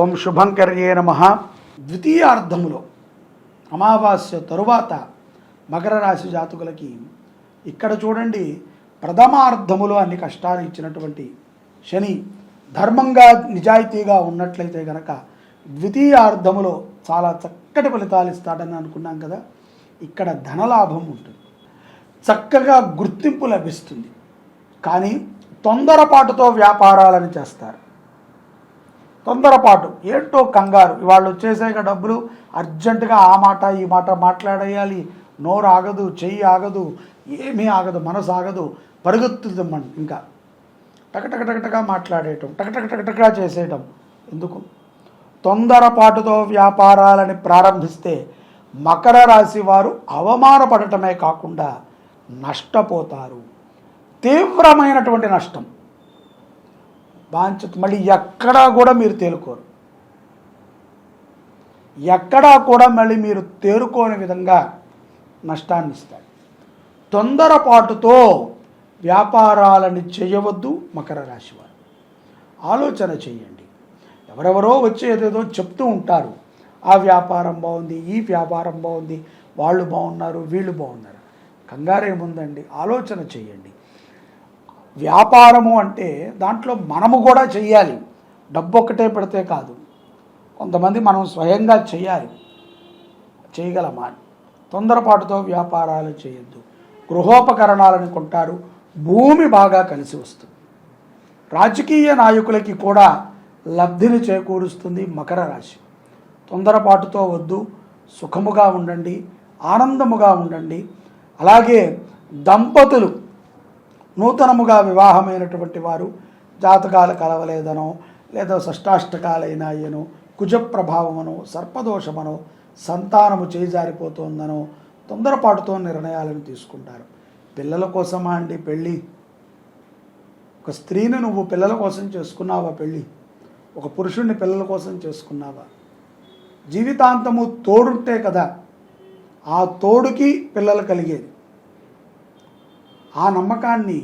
ఓం శుభంకర్యే నమ. ద్వితీయార్థములో అమావాస్య తరువాత మకర రాశి జాతకులకి ఇక్కడ చూడండి ప్రథమార్థములో అన్ని కష్టాలు ఇచ్చినటువంటి శని ధర్మంగా నిజాయితీగా ఉన్నట్లయితే గనక ద్వితీయార్థములో చాలా చక్కటి ఫలితాలు ఇస్తాడని అనుకున్నాం కదా ఇక్కడ ధనలాభం ఉంటుంది. చక్కగా గుర్తింపు లభిస్తుంది. కానీ తొందరపాటుతో వ్యాపారాలను చేస్తారు. తొందరపాటు. ఏంటో కంగారు. ఇవాళ వచ్చేసాక డబ్బులు. అర్జెంటుగా ఆ మాట ఈ మాట మాట్లాడేయాలి. నోరు ఆగదు చెయ్యి ఆగదు ఏమీ ఆగదు మనసు ఆగదు. పరుగుతుంది ఇంకా. టకటక టకటగా మాట్లాడేయటం టకటకటకటగా చేసేయటం. ఎందుకు? తొందరపాటుతో వ్యాపారాలని ప్రారంభిస్తే మకర రాశి వారు అవమానపడటమే కాకుండా నష్టపోతారు. తీవ్రమైనటువంటి నష్టం. బాంఛత మళ్ళీ ఎక్కడా కూడా మీరు తేలుకోరు. ఎక్కడా కూడా మళ్ళీ మీరు తేరుకోని విధంగా నష్టాన్ని ఇస్తాడు తొందరపాటుతో వ్యాపారాలని చేయవద్దు మకర రాశి వారు. ఆలోచన చేయండి. ఎవరెవరో వచ్చి ఏదేదో చెప్తూ ఉంటారు. ఆ వ్యాపారం బాగుంది ఈ వ్యాపారం బాగుంది వాళ్ళు బాగున్నారు వీళ్ళు బాగున్నారు. కంగారేముందండి. ఆలోచన చేయండి. వ్యాపారము అంటే దాంట్లో మనము కూడా చెయ్యాలి. డబ్బు ఒక్కటే పెడితే కాదు. కొంతమంది మనం స్వయంగా చేయాలి చేయగలమా? తొందరపాటుతో వ్యాపారాలు చేయొద్దు. గృహోపకరణాలను కొంటారు. భూమి బాగా కలిసి వస్తుంది. రాజకీయ నాయకులకి కూడా లబ్ధిని చేకూరుస్తుంది మకర రాశి. తొందరపాటుతో వద్దు. సుఖముగా ఉండండి. ఆనందముగా ఉండండి. అలాగే దంపతులు నూతనముగా వివాహమైనటువంటి వారు జాతకాలు కలవలేదనో లేదా షష్టాష్టకాలైనాయనో కుజ ప్రభావమనో సర్పదోషమనో సంతానము చేజారిపోతుందనో తొందరపాటుతో నిర్ణయాలను తీసుకుంటారు. పిల్లల కోసమా అండి పెళ్ళి? ఒక స్త్రీని నువ్వు పిల్లల కోసం చేసుకున్నావా పెళ్ళి? ఒక పురుషుణ్ణి పిల్లల కోసం చేసుకున్నావా? జీవితాంతము తోడుంటే కదా ఆ తోడుకి పిల్లలు కలిగేది. ఆ నమ్మకాన్ని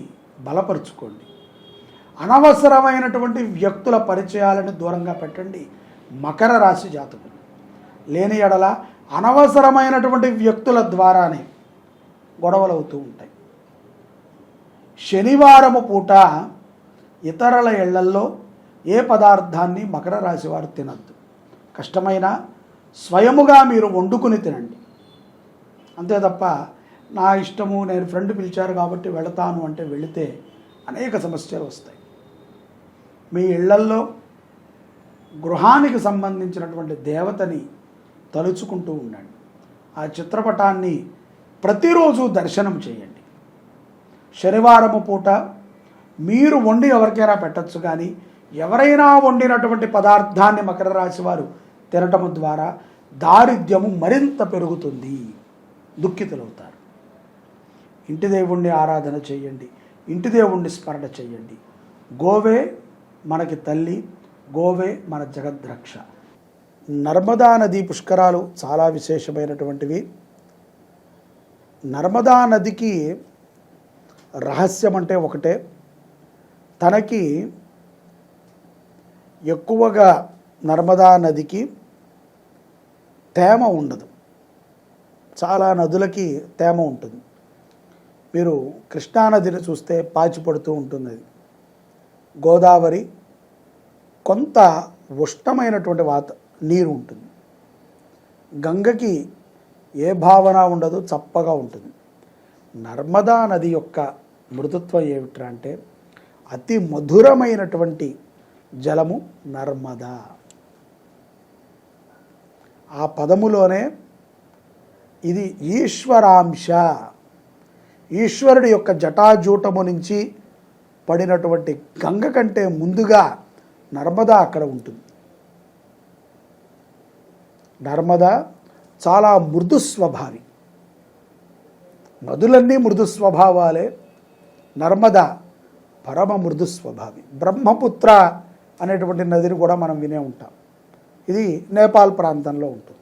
బలపరుచుకోండి. అనవసరమైనటువంటి వ్యక్తుల పరిచయాలను దూరంగా పెట్టండి. మకర రాశి జాతకులు. లేని ఎడల అనవసరమైనటువంటి వ్యక్తుల ద్వారానే గొడవలు అవుతూ ఉంటాయి. శనివారము పూట ఇతరుల ఇళ్ళల్లో ఏ పదార్థాన్ని మకర రాశి వారు తినద్దు. కష్టమైన స్వయముగా మీరు వండుకుని తినండి. అంతే తప్ప నా ఇష్టము నేను ఫ్రెండ్ పిలిచారు కాబట్టి వెళతాను అంటే వెళితే అనేక సమస్యలు వస్తాయి. మీ ఇళ్ళల్లో గృహానికి సంబంధించినటువంటి దేవతని తలుచుకుంటూ ఉండండి. ఆ చిత్రపటాన్ని ప్రతిరోజు దర్శనం చేయండి. శనివారము పూట మీరు వండి ఎవరికైనా పెట్టచ్చు కానీ ఎవరైనా వండినటువంటి పదార్థాన్ని మకర రాశి వారు తినటము ద్వారా దారిద్ర్యము మరింత పెరుగుతుంది. దుఃఖితులవుతారు. ఇంటి దేవుణ్ణి ఆరాధన చేయండి ఇంటి దేవుణ్ణి స్మరణ చేయండి. గోవే మనకి తల్లి గోవే మన జగద్రక్ష. నర్మదా నది పుష్కరాలు చాలా విశేషమైనటువంటివి. నర్మదా నదికి రహస్యం అంటే ఒకటే. తనకి ఎక్కువగా నర్మదా నదికి తేమ ఉండదు. చాలా నదులకి తేమ ఉంటుంది. మీరు కృష్ణానదిని చూస్తే పాచిపడుతూ ఉంటుంది. అది గోదావరి కొంత ఉష్ణమైనటువంటి వాత నీరు ఉంటుంది. గంగకి ఏ భావన ఉండదు చప్పగా ఉంటుంది. నర్మదా నది యొక్క మృదుత్వం ఏమిట్రా అంటే అతి మధురమైనటువంటి జలము నర్మదా. ఆ పదములోనే ఇది ఈశ్వరాంశ. ఈశ్వరుడి యొక్క జటాజూటము నుంచి పడినటువంటి గంగ కంటే ముందుగా నర్మదా అక్కడ ఉంటుంది. నర్మదా చాలా మృదు స్వభావి. నదులన్నీ మృదు స్వభావాలే. నర్మదా పరమ మృదు స్వభావి. బ్రహ్మపుత్ర అనేటువంటి నదిని కూడా మనం వినే ఉంటాం. ఇది నేపాల్ ప్రాంతంలో ఉంటుంది.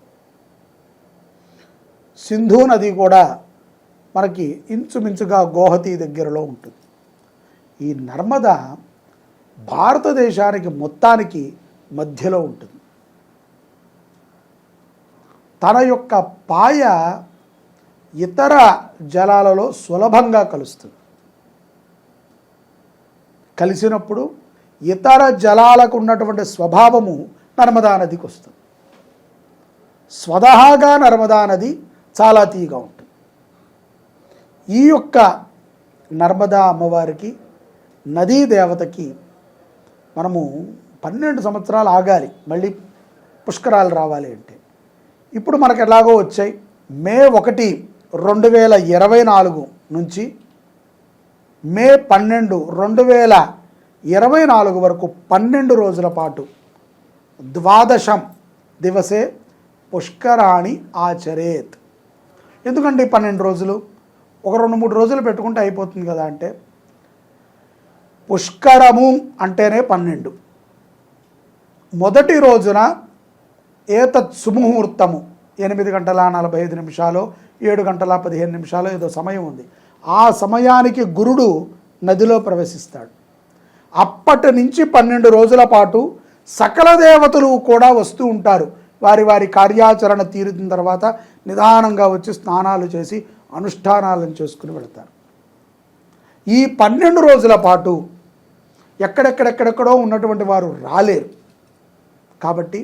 సింధు నది కూడా మనకి ఇంచుమించుగా గోహతి దగ్గరలో ఉంటుంది. ఈ నర్మద భారతదేశానికి మొత్తానికి మధ్యలో ఉంటుంది. తన యొక్క పాయ ఇతర జలాలలో సులభంగా కలుస్తుంది. కలిసినప్పుడు ఇతర జలాలకు ఉన్నటువంటి స్వభావము నర్మదా నదికి వస్తుంది. స్వతహాగా నర్మదా నది చాలా తీగా ఉంటుంది. ఈ యొక్క నర్మదా అమ్మవారికి నదీ దేవతకి మనము పన్నెండు సంవత్సరాలు ఆగాలి మళ్ళీ పుష్కరాలు రావాలి అంటే. ఇప్పుడు మనకు ఎలాగో వచ్చాయి. మే ఒకటి రెండు వేల ఇరవై నాలుగు నుంచి మే పన్నెండు రెండు వేల ఇరవై నాలుగు వరకు పన్నెండు రోజుల పాటు ద్వాదశం దివసే పుష్కరాణి ఆచరేత్. ఎందుకంటే ఈ పన్నెండు రోజులు? ఒక రెండు మూడు రోజులు పెట్టుకుంటే అయిపోతుంది కదా అంటే పుష్కరము అంటేనే పన్నెండు. మొదటి రోజున ఏతత్ సుముహూర్తము ఎనిమిది గంటల నలభై ఐదు నిమిషాలు ఏడు గంటల పదిహేను నిమిషాలు ఏదో సమయం ఉంది. ఆ సమయానికి గురుడు నదిలో ప్రవేశిస్తాడు. అప్పటి నుంచి పన్నెండు రోజుల పాటు సకల దేవతలు కూడా వస్తూ ఉంటారు. వారి వారి కార్యాచరణ తీరిన తర్వాత నిదానంగా వచ్చి స్నానాలు చేసి అనుష్ఠానాలను చేసుకుని వెళతారు. ఈ పన్నెండు రోజుల పాటు ఎక్కడెక్కడెక్కడెక్కడో ఉన్నటువంటి వారు రాలేరు. కాబట్టి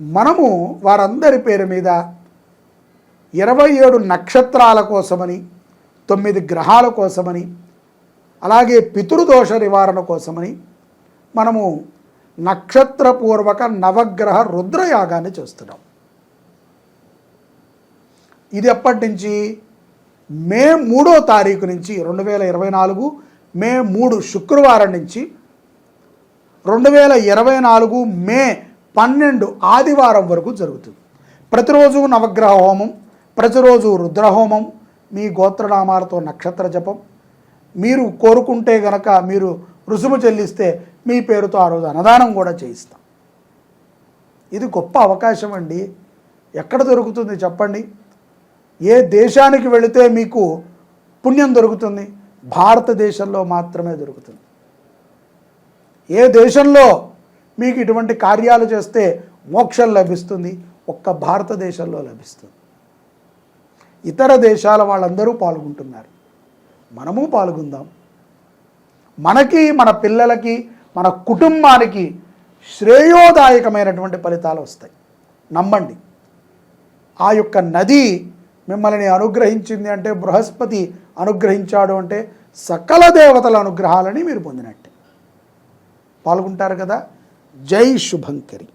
మనము వారందరి పేరు మీద ఇరవై ఏడు నక్షత్రాల కోసమని తొమ్మిది గ్రహాల కోసమని అలాగే పితృదోష నివారణ కోసమని మనము నక్షత్రపూర్వక నవగ్రహ రుద్రయాగాన్ని చేస్తున్నాం. ఇది ఎప్పటి నుంచి? మే మూడో తారీఖు నుంచి రెండు వేల ఇరవై నాలుగు మే మూడు శుక్రవారం నుంచి రెండు వేల ఇరవై నాలుగు మే పన్నెండు ఆదివారం వరకు జరుగుతుంది. ప్రతిరోజు నవగ్రహ హోమం ప్రతిరోజు రుద్రహోమం మీ గోత్రనామాలతో నక్షత్ర జపం. మీరు కోరుకుంటే గనక మీరు రుసుము చెల్లిస్తే మీ పేరుతో ఆ రోజు అన్నదానం కూడా చేయిస్తాం. ఇది గొప్ప అవకాశం అండి. ఎక్కడ దొరుకుతుంది చెప్పండి? ఏ దేశానికి వెళితే మీకు పుణ్యం దొరుకుతుంది? భారతదేశంలో మాత్రమే దొరుకుతుంది. ఏ దేశంలో మీకు ఇటువంటి కార్యాలు చేస్తే మోక్షం లభిస్తుంది? ఒక్క భారతదేశంలో లభిస్తుంది. ఇతర దేశాల వాళ్ళందరూ పాల్గొంటున్నారు. మనము పాల్గొందాం. మనకి మన పిల్లలకి మన కుటుంబానికి శ్రేయోదాయకమైనటువంటి ఫలితాలు వస్తాయి. నమ్మండి. ఆ యొక్క నది మిమ్మల్ని అనుగ్రహించింది అంటే బృహస్పతి అనుగ్రహించాడు అంటే సకల దేవతల అనుగ్రహాలని మీరు పొందినట్టే. పాల్గొంటారు కదా? జై శుభంకరి.